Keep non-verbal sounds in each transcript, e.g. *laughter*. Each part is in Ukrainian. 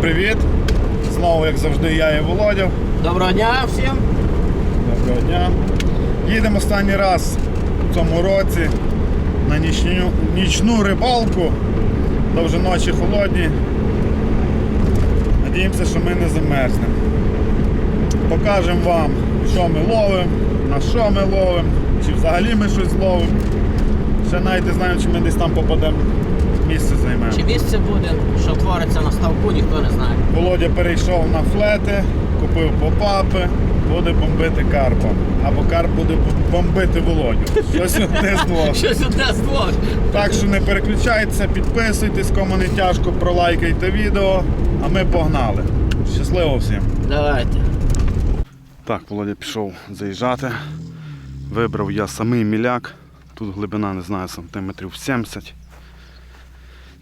привіт! Знову, як завжди, я і Володя. Доброго дня всім. Доброго дня. Їдемо останній раз в цьому році на нічну, нічну рибалку. Та вже ночі холодні. Надіємося, що ми не замерзнемо. Покажемо вам, що ми ловимо, на що ми ловимо, чи взагалі ми щось ловимо. Ще навіть не знаємо, чи ми десь там попадемо, місце займемо. Чи місце буде, що твориться на ставку, ніхто не знає. Володя перейшов на флети, купив попапи, буде бомбити карпом. Або карп буде бомбити Володю. Щось одне з двох. *laughs* Щось одне з двох. Так що не переключайтеся, підписуйтесь, кому не тяжко, пролайкайте відео, а ми погнали. Щасливо всім! Давайте. Так, Володя пішов заїжджати. Вибрав я самий міляк. Тут глибина, не знаю, сантиметрів 70.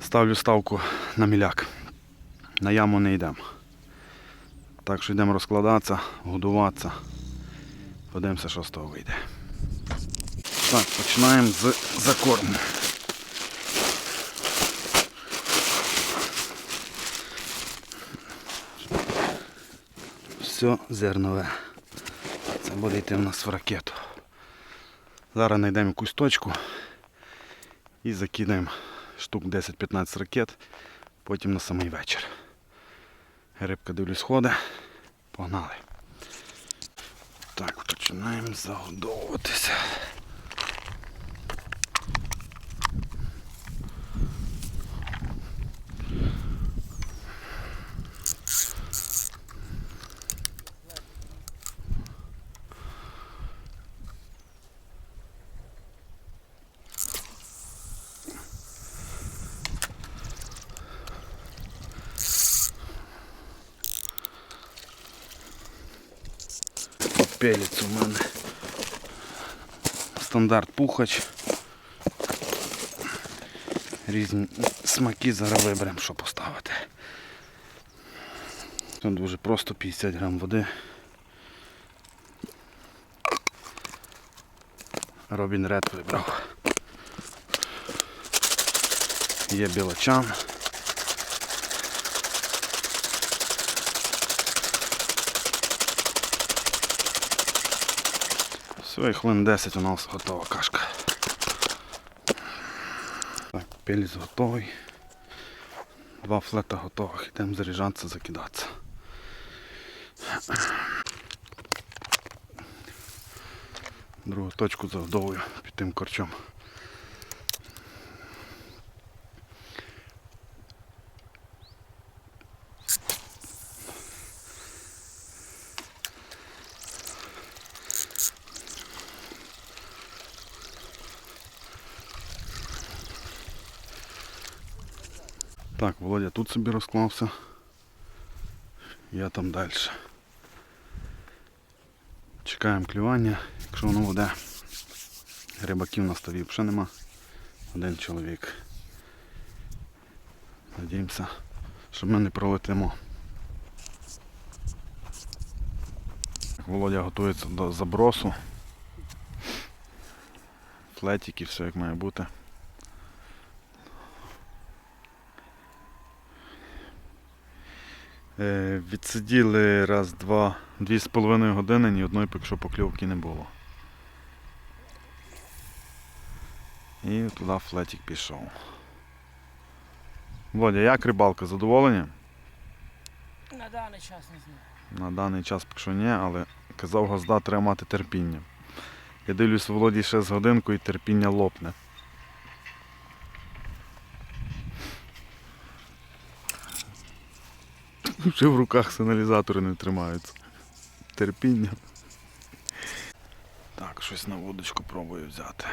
Ставлю ставку на міляк. На яму не йдемо. Так що йдемо розкладатися, годуватися. Подивимося, що з того вийде. Так, починаємо з закорму. Все зернове. Це буде йти в нас в ракету. Зараз знайдемо якусь точку і закидаємо штук 10-15 ракет, потім на самий вечір. Рибка дивлюсь сходи. Погнали. Так, починаємо загодовуватися. Пелець у мене. Стандарт пухач. Різні смаки зараз виберемо, що поставити. Тут дуже просто 50 грам води. Робін Ред вибрав. Є білочан. Все, і хвилин 10 у нас готова кашка. Так, пеліс готовий. Два флета готових. Йдемо заряджатися, закидатися. Другу точку завдовую під тим корчом. Так, Володя тут собі розклався. Я там далі. Чекаємо клювання, якщо воно буде. Рибаків на ставі вже нема. Один чоловік. Надіємося, що ми не пролетимо. Володя готується до забросу. Флетики, все як має бути. Відсиділи раз, два, дві з половиною години, ні одної поки що покльовки не було. І туди флетик пішов. Володя, як рибалка? Задоволення? На даний час не знаю. На даний час поки що ні, але казав газда, треба мати терпіння. Я дивлюсь, Володі ще з годинку і терпіння лопне. *laughs* Вже в руках сигналізатори не тримаються. Терпіння. Так, щось на вудочку пробую взяти.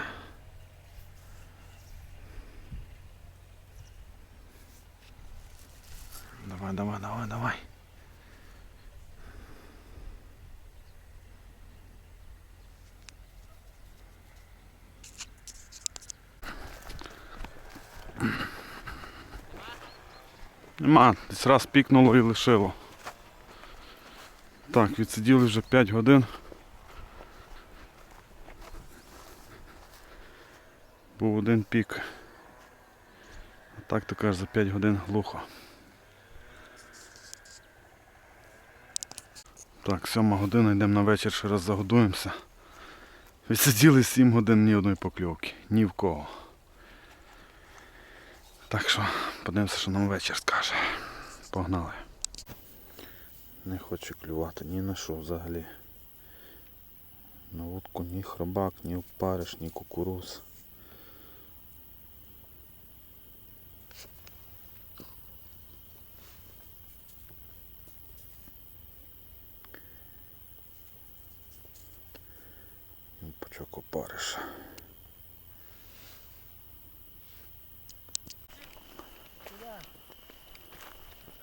Давай, давай, давай, давай. Нема, десь раз пікнуло і лишило. Так, відсиділи вже 5 годин. Був один пік. А так то каже за 5 годин глухо. Так, сьома година, йдемо на вечір, ще раз загодуємося. Відсиділи 7 годин ні одної покльовки. Ні в кого. Так що, подивимося, що нам вечір скаже. Погнали. Не хоче клювати ні на що взагалі. На вудку ні хробак, ні опариш, ні кукуруз. Пучок опариша.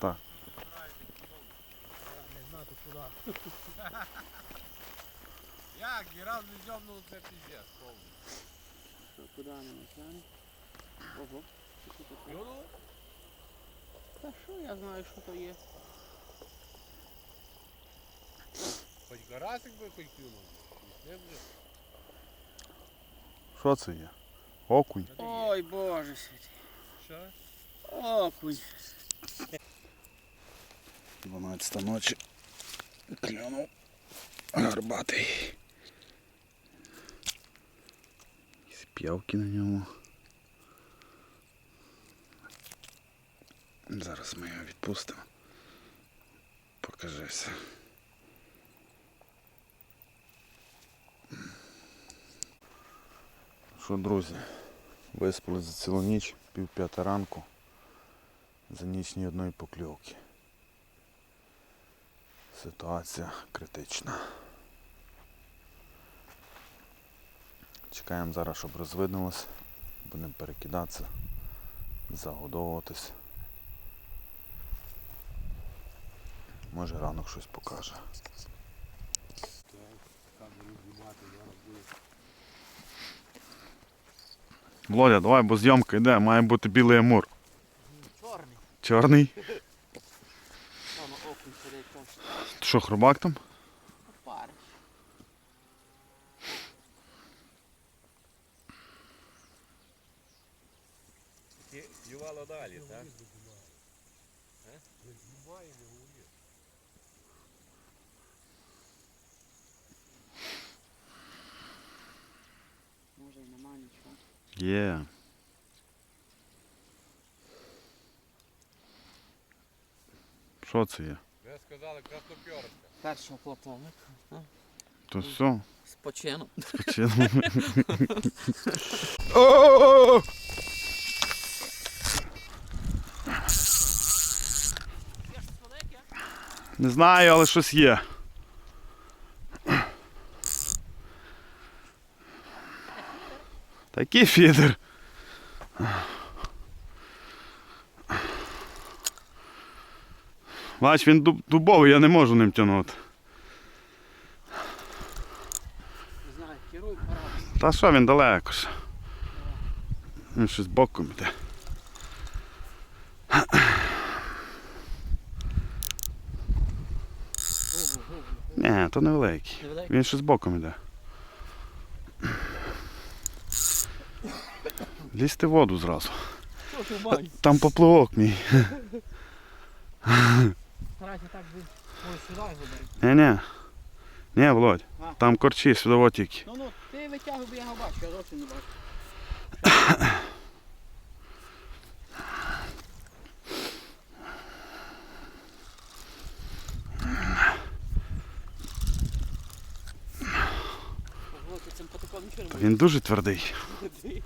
Так. Як, ні разу не зьомнув, це піздець. повний. Що, куди не натягне? Ого. Що це таке? Клюнуло? Та що я знаю, що то є? Хоч карасик би хоч клюнув. Не вже. Що це є? Окунь. Ой, боже святий. Що? Окунь. 12 ночі. Клюнув. Гарбатий. Якісь п'явки на ньому. Зараз ми його відпустимо. Покажися. Що, друзі, виспали за цілу ніч, пів п'ята ранку. За ніч ні одної покльовки. Ситуація критична. Чекаємо зараз, щоб розвиднулось. Будемо перекидатися, загодовуватись. Може ранок щось покаже. Володя, давай, бо зйомка йде, має бути білий амур. Чорний. Чорний. Що, хробак там? Париш. Клювало далі, так? Може і нема нічого. Є. Що це є? Сказали краснопьорка. Перша платоник. То все. Починимо. О! Не знаю, але щось є. Такий фідер. Бач, він дуб- дубовий, я не можу ним тягнути. Не. Та що він далеко ж. Він щось боком іде. Ні, то невеликий. Невеликий? Він щось боком іде. Лізьте в воду зразу. Там поплавок мій. Старайся так би. Ой, сюди його бери. Ні-ні. Ні, Володь. А. Там корчі, сюди тільки. Ну ну, ти витягуй, бо я його бачу, я зовсім не бачу. Він дуже твердий. можеш.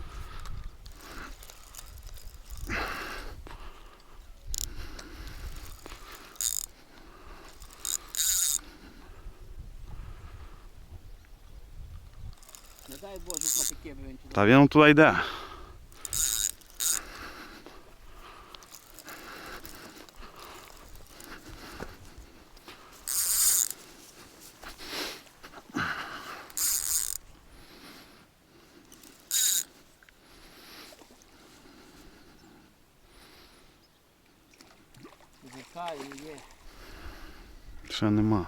Не дай Боже, потеке б він туди. Та він туди йде. Дика і є. Ще нема.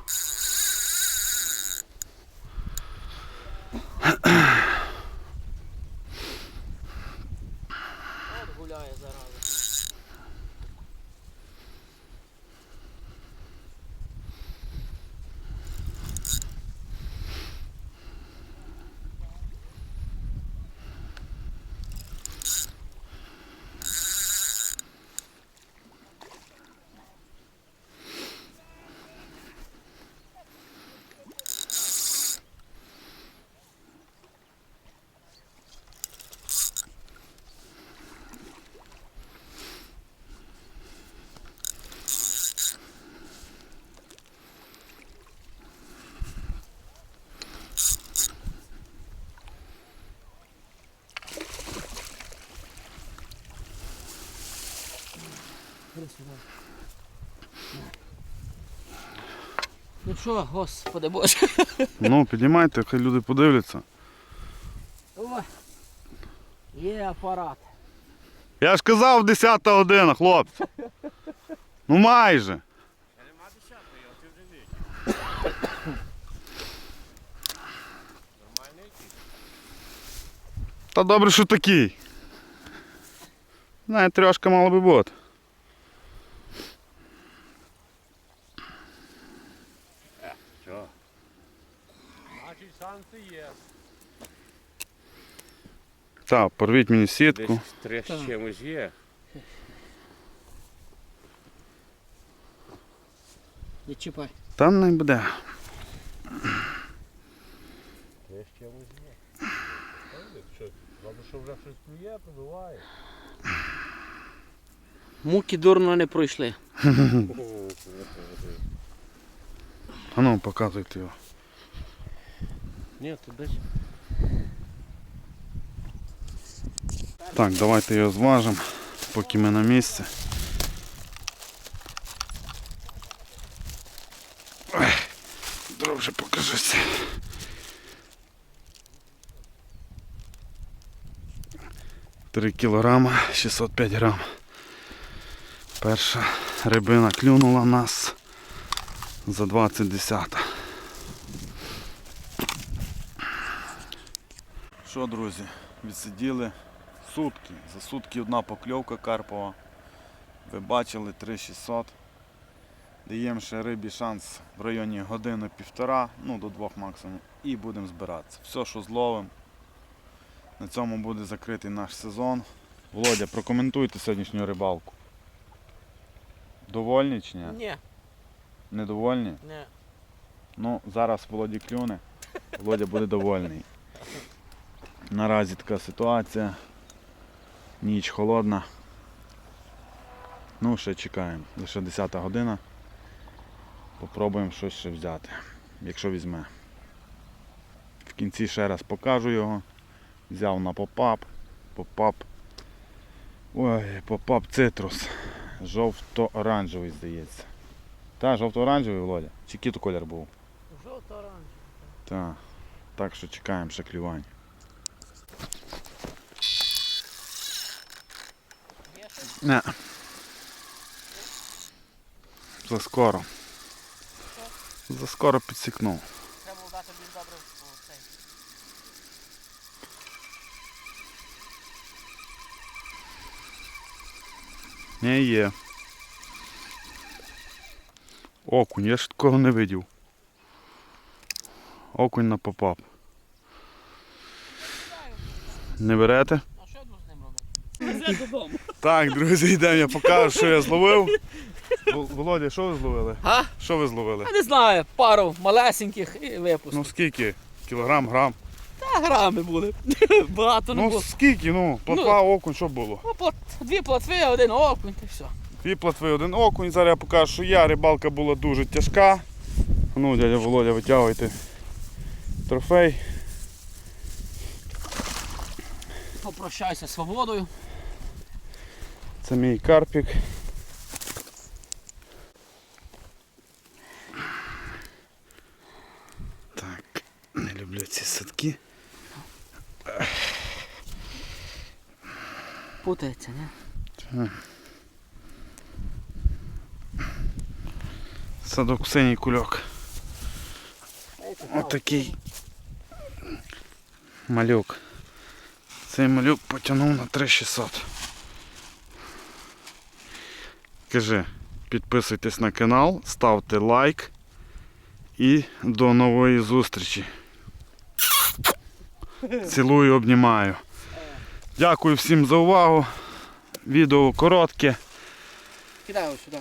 Ну що, господи боже. Ну, піднімайте, хай люди подивляться. Ой. Є апарат. Я ж казав 10 година, хлопці. Ну майже. Та добре, що такий. Знає, трьошка мала би бути. Що? Значить шанси є. Так, порвіть мені сітку. Десь три з чимось є. Не чіпай. Там не буде. Три з чимось є. Добре, що вже щось клює, пробиває. Муки дурно не пройшли. *laughs* А ну, показуйте його. Ні, то десь. Так, давайте його зважимо, поки ми на місці. Друже, покажися. Три кілограма, 605 грам. Перша рибина клюнула нас за 20 десята. Що, друзі, відсиділи сутки. За сутки одна покльовка карпова. Ви бачили 3600. Даємо ще рибі шанс в районі години-півтора, ну до двох максимум. І будемо збиратися. Все, що зловимо. На цьому буде закритий наш сезон. Володя, прокоментуйте сьогоднішню рибалку. Довольні чи ні? Ні, Недовольні? ні. Ну, зараз Володі клюне. Володя буде довольний. *laughs* Наразі така ситуація. Ніч холодна. Ну, ще чекаємо. Лише 10 година. Попробуємо щось ще взяти, якщо візьме. В кінці ще раз покажу його. Взяв на попап. Попап. Ой, попап цитрус. Жовто-оранжевий, здається. Та, жовто-оранжевий, Володя. Чи який то колір був? Жовто-оранжевий. Так. Так що чекаємо ще клювань. Не. Заскоро. Заскоро підсікнув. Треба дати більш добре цей. Не є. Окунь, я ж такого не видів. Окунь на попап. Не берете? А що я буду з ним робити? Везе додому. Так, друзі, йдемо, я покажу, що я зловив. *laughs* Володя, що ви зловили? А? Що ви зловили? Я не знаю, пару малесеньких і випуск. Ну скільки? Кілограм, грам? Та грами були. *laughs* Багато не Ну було. скільки, ну, плотва, окунь, що було? Ну, плот- Дві плотви, один окунь, та й все. Дві плотви, один окунь. Зараз я покажу, що я. Рибалка була дуже тяжка. Ну, дядя Володя, витягуйте трофей. Попрощайся з свободою. Це мій карпік. Так, не люблю ці садки. Путається, не? Садок синій кульок. Отакий малюк. Цей малюк потягнув на 3600. Кажи, підписуйтесь на канал, ставте лайк і до нової зустрічі. Цілую, обнімаю. Дякую всім за увагу. Відео коротке. Кидай ось сюди.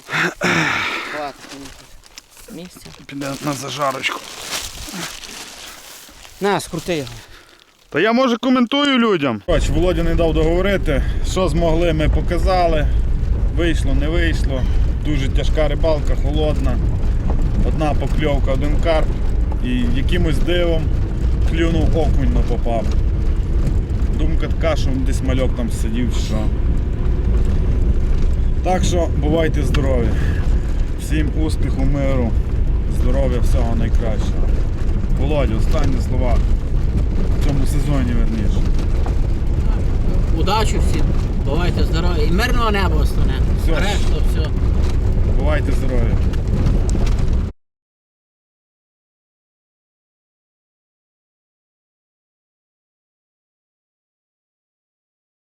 Місце. Піде на зажарочку. На, скрути його. Та я може коментую людям. Бач, Володя не дав договорити. Що змогли, ми показали. Вийшло, не вийшло. Дуже тяжка рибалка, холодна. Одна покльовка, один карп. І якимось дивом клюнув окунь на попав. Думка така, що десь мальок там сидів, що. Так що бувайте здорові. Всім успіху, миру, здоров'я, всього найкращого. Володя, останні слова в цьому сезоні верніше. Удачі всім, бувайте здорові і мирного неба остане. Все. Решту все. Бувайте здорові.